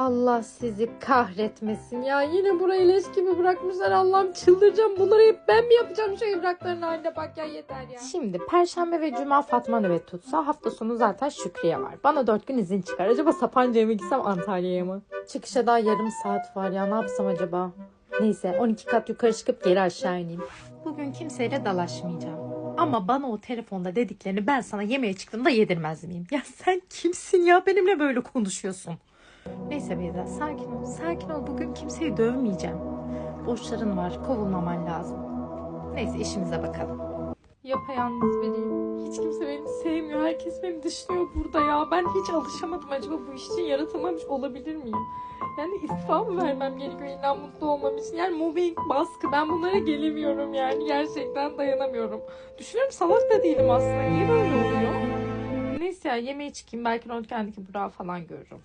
Allah sizi kahretmesin ya. Yine burayı leş gibi bırakmışlar. Allah'ım çıldıracağım. Bunları hep ben mi yapacağım şu evrakların haline bak ya yeter ya. Şimdi Perşembe ve Cuma Fatma nöbet tutsa hafta sonu zaten Şükriye var. Bana dört gün izin çıkar. Acaba Sapanca'ya mı gitsem Antalya'ya mı? Çıkışa daha yarım saat var ya. Ne yapsam acaba? Neyse 12 kat yukarı çıkıp geri aşağı ineyim. Bugün kimseyle dalaşmayacağım. Ama bana o telefonda dediklerini ben sana yemeğe çıktığımda yedirmez miyim? Ya sen kimsin ya benimle böyle konuşuyorsun? Neyse Beyza sakin ol. Sakin ol. Bugün kimseyi dövmeyeceğim. Borçların var. Kovulmaman lazım. Neyse işimize bakalım. Yapayalnız biriyim. Hiç kimse beni sevmiyor. Herkes beni dışlıyor burada ya. Ben hiç alışamadım. Acaba bu iş için yaratılmamış olabilir miyim? Yani istifa mı vermem gerekiyor illa mutlu olmam için? Yani mobbing, baskı ben bunlara gelemiyorum yani. Gerçekten dayanamıyorum. Düşünüyorum salak da değilim aslında. Niye böyle oluyor? Neyse ya yemeğe çıkayım. Belki röntgendeki Burak'ı falan görürüm.